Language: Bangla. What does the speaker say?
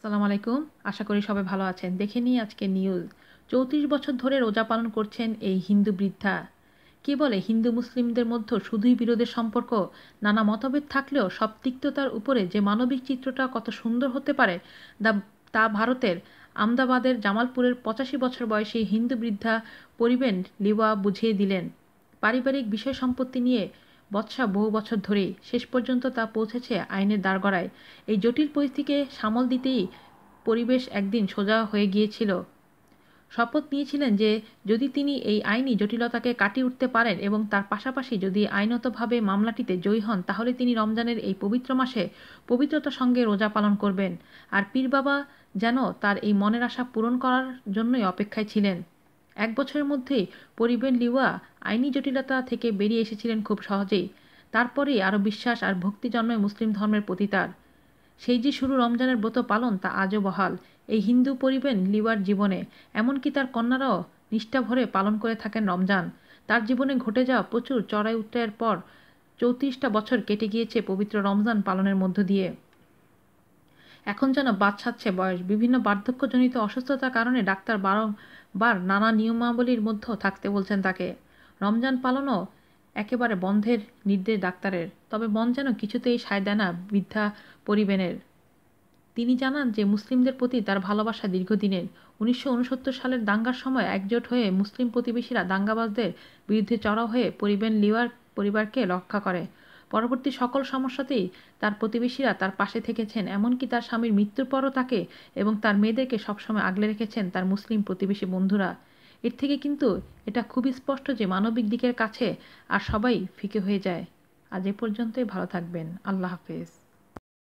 আসসালামু আলাইকুম। আশা করি সবাই ভালো আছেন। দেখে নিই আজকে নিউজ চৌত্রিশ বছর ধরে রোজা পালন করছেন এই হিন্দু বৃদ্ধা। কে বলে, হিন্দু মুসলিমদের মধ্যে শুধুই বিরোধের সম্পর্ক? নানা মতভেদ থাকলেও সব তিক্ততার উপরে যে মানবিক চিত্রটা কত সুন্দর হতে পারে তা ভারতের আমদাবাদের জামালপুরের পঁচাশি বছর বয়সী হিন্দু বৃদ্ধা পরিবেন লিওয়া বুঝিয়ে দিলেন। পারিবারিক বিষয় সম্পত্তি নিয়ে বৎসা বহু বছর ধরেই শেষ পর্যন্ত তা পৌঁছেছে আইনের দাঁড়গড়ায় এই জটিল পরিস্থিতিকে সামল দিতেই পরিবেশ একদিন সোজা হয়ে গিয়েছিল। শপথ নিয়েছিলেন যে, যদি তিনি এই আইনি জটিলতাকে কাটিয়ে উঠতে পারেন এবং তার পাশাপাশি যদি আইনতভাবে মামলাটিতে জয়ী হন, তাহলে তিনি রমজানের এই পবিত্র মাসে পবিত্রতার সঙ্গে রোজা পালন করবেন। আর পীর বাবা যেন তার এই মনের আশা পূরণ করার জন্যই অপেক্ষায় ছিলেন। এক বছরের মধ্যে পরিবেন লিওয়া আইনি জটিলতা থেকে বেরিয়ে এসেছিলেন খুব সহজেই। তারপরেই আরও বিশ্বাস আর ভক্তি জন্মে মুসলিম ধর্মের প্রতি তার। সেই যে শুরু রমজানের ব্রত পালন, তা আজও বহাল। এই হিন্দু পরিবেন লিওয়ার জীবনে, এমনকি তার কন্যারাও নিষ্ঠা ভরে পালন করে থাকেন রমজান। তার জীবনে ঘটে যাওয়া প্রচুর চড়াই উত্তরের পর চৌত্রিশটা বছর কেটে গিয়েছে পবিত্র রমজান পালনের মধ্য দিয়ে। এখন যেন বাদ ছাড়ছে বয়স। বিভিন্ন বার্ধক্যজনিত অসুস্থতার কারণে ডাক্তার বারংবার নানা নিয়মাবলীর মধ্যেও থাকতে বলছেন তাকে। রমজান পালনও একেবারে বন্ধের নির্দেশ ডাক্তারের। তবে বন যেন কিছুতেই সায় দেয় না বৃদ্ধা পরিবেনের। তিনি জানান যে, মুসলিমদের প্রতি তার ভালোবাসা দীর্ঘদিনের। উনিশশো উনসত্তর সালের দাঙ্গার সময় একজোট হয়ে মুসলিম প্রতিবেশীরা দাঙ্গাবাজদের বিরুদ্ধে চড়াও হয়ে পরিবেন লিওয়ার পরিবারকে রক্ষা করে। পরবর্তী সকল সমস্যাতেই তার প্রতিবেশীরা তার পাশে থেকেছেন, এমনকি তার স্বামীর মৃত্যুর পরও তাকে এবং তার মেয়েদেরকে সবসময় আগলে রেখেছেন তার মুসলিম প্রতিবেশী বন্ধুরা। এর থেকে কিন্তু এটা খুবই স্পষ্ট যে মানবিক দিকের কাছে আর সবাই ফিকে হয়ে যায়। আজ এ পর্যন্তই, ভালো থাকবেন। আল্লাহ হাফেজ।